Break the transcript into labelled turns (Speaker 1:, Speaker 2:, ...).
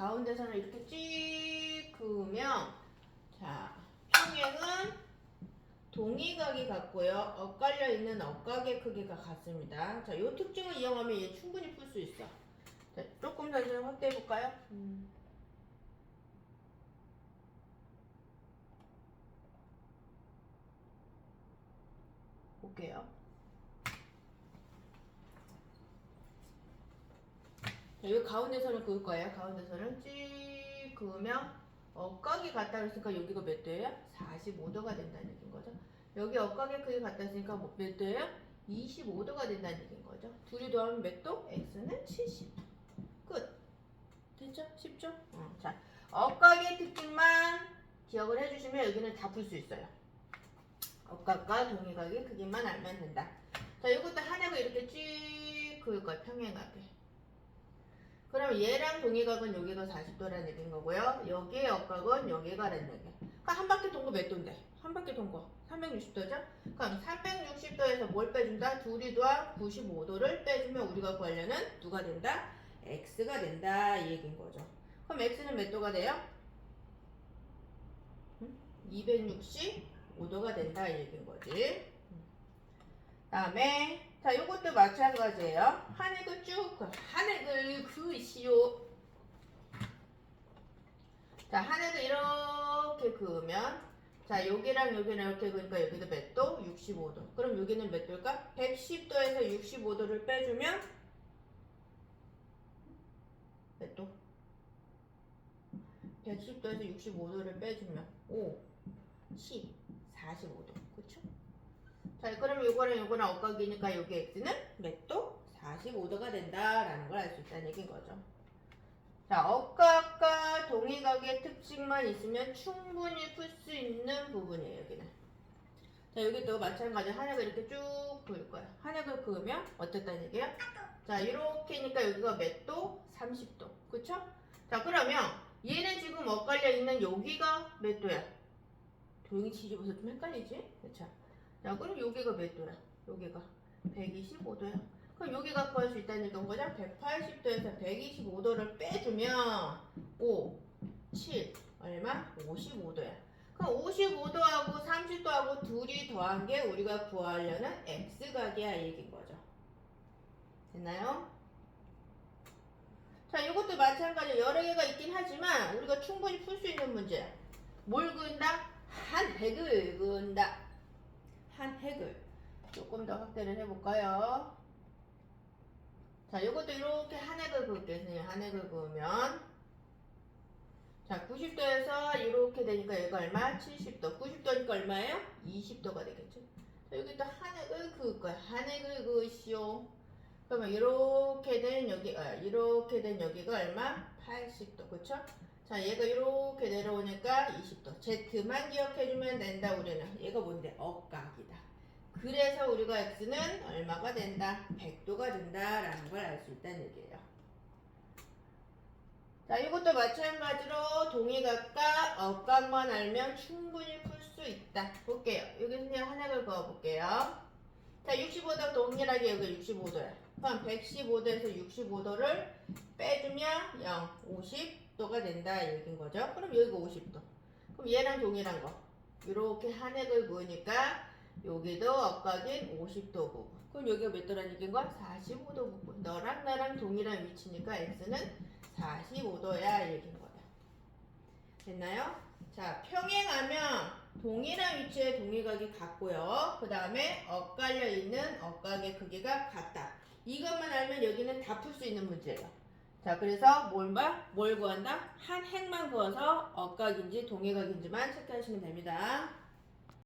Speaker 1: 가운데선을 이렇게 찍 그으면 자 평행은 동의각이 같고요. 엇갈려 있는 엇각의 크기가 같습니다. 자, 이 특징을 이용하면 얘 충분히 풀 수 있어. 자, 조금 더 좀 확대해 볼까요? 볼게요. 여기 가운데선을 그을 거예요. 가운데선을 찍 그으면 엇각이 같다 그랬으니까 여기가 몇 도예요? 45도가 된다는 얘기인 거죠. 여기 엇각의 크기 같다 했으니까 뭐- 몇 도예요? 25도가 된다는 얘기인 거죠. 둘이 더하면 몇 도? x는 70도. 끝. 됐죠? 쉽죠? 어, 자, 엇각의 특징만 기억을 해주시면 여기는 다 풀 수 있어요. 엇각과 동의각의 크기만 알면 된다. 자, 이것도 하나가 이렇게 쭉 그을 거예요. 평행하게. 그럼 얘랑 동의각은 여기가 40도라는 얘기인 거고요. 여기의 엇각은 여기가라는 얘기야. 그러니까 한 바퀴 돈거몇 도인데? 한 바퀴 돈거 360도죠? 그럼 360도에서 뭘 빼준다? 둘이 더한 95도를 빼주면 우리가 구하려는 누가 된다? x가 된다 이 얘기인 거죠. 그럼 x는 몇 도가 돼요? 265도가 된다 이 얘기인 거지. 다음에 자 요것도 마찬가지예요. 한 획을 쭉 그- 한획 을 그으시오. 자, 한 획을 이렇게 그으면 자, 여기랑 여기랑 이렇게 그으니까 여기도 몇 도? 65도. 그럼 여기는 몇 도일까? 110도에서 65도를 빼주면 몇 도? 110도에서 65도를 빼주면 5, 10, 45도. 그쵸? 자, 그럼 요거랑 요거랑 엇각이니까 여기 x는 몇 도? 45도가 된다라는 걸 알 수 있다는 얘기인 거죠. 자, 엇각과 동의각의 특징만 있으면 충분히 풀 수 있는 부분이에요, 여기는. 자, 여기 또 마찬가지 한약을 이렇게 쭉 그을 거야. 한약을 그으면 어떻다는 얘기야? 자, 이렇게니까 여기가 몇 도? 30도. 그쵸? 자, 그러면 얘는 지금 엇갈려 있는 여기가 몇 도야? 도형이 뒤집어서 좀 헷갈리지? 그쵸? 자, 그럼 여기가 몇 도야? 여기가 125도야. 그럼 여기가 구할 수 있다는 얘기인 거죠? 180도에서 125도를 빼주면 5, 7, 얼마? 55도야. 그럼 55도하고 30도하고 둘이 더한 게 우리가 구하려는 x각이야 이 얘기인 거죠. 됐나요? 자, 이것도 마찬가지로 여러 개가 있긴 하지만 우리가 충분히 풀 수 있는 문제야. 뭘 그은다? 한 획을 그은다. 한 획을 조금 더 확대를 해볼까요? 자, 이것도 이렇게 한 획을 그을게요. 한 획을 그으면 자, 90도에서 이렇게 되니까 얘가 얼마? 70도. 90도니까 얼마예요? 20도가 되겠죠. 자, 여기 또 한 획을 그을 거야. 한 획을 그으시오. 그러면 이렇게 된 여기, 아, 이렇게 된 여기가 얼마? 80도. 그쵸? 자, 얘가 이렇게 내려오니까 20도. Z만 기억해주면 된다, 우리는. 얘가 뭔데? 억각이다. 그래서 우리가 X는 얼마가 된다? 100도가 된다라는 걸 알 수 있다는 얘기예요. 자, 이것도 마찬가지로 동의각과 억각만 알면 충분히 풀 수 있다. 볼게요. 여기서 그냥 하나를 그어볼게요. 자, 65도 동일하게 여기 65도야. 그럼 115도에서 65도를 빼주면 0, 50도가 된다 이 얘기인 거죠. 그럼 여기가 50도. 그럼 얘랑 동일한 거. 이렇게 한 획을 그으니까 여기도 엇각인 50도 부분. 그럼 여기가 몇 도라는 얘기인 거야? 45도 부분. 너랑 나랑 동일한 위치니까 x는 45도야 이 얘기인 거야. 됐나요? 자, 평행하면 동일한 위치의 동의각이 같고요. 그 다음에 엇갈려 있는 엇각의 크기가 같다. 이것만 알면 여기는 다 풀 수 있는 문제예요. 자, 그래서 뭘 봐? 뭘 구한다? 한 핵만 구워서 엇각인지 동의각인지만 체크하시면 됩니다.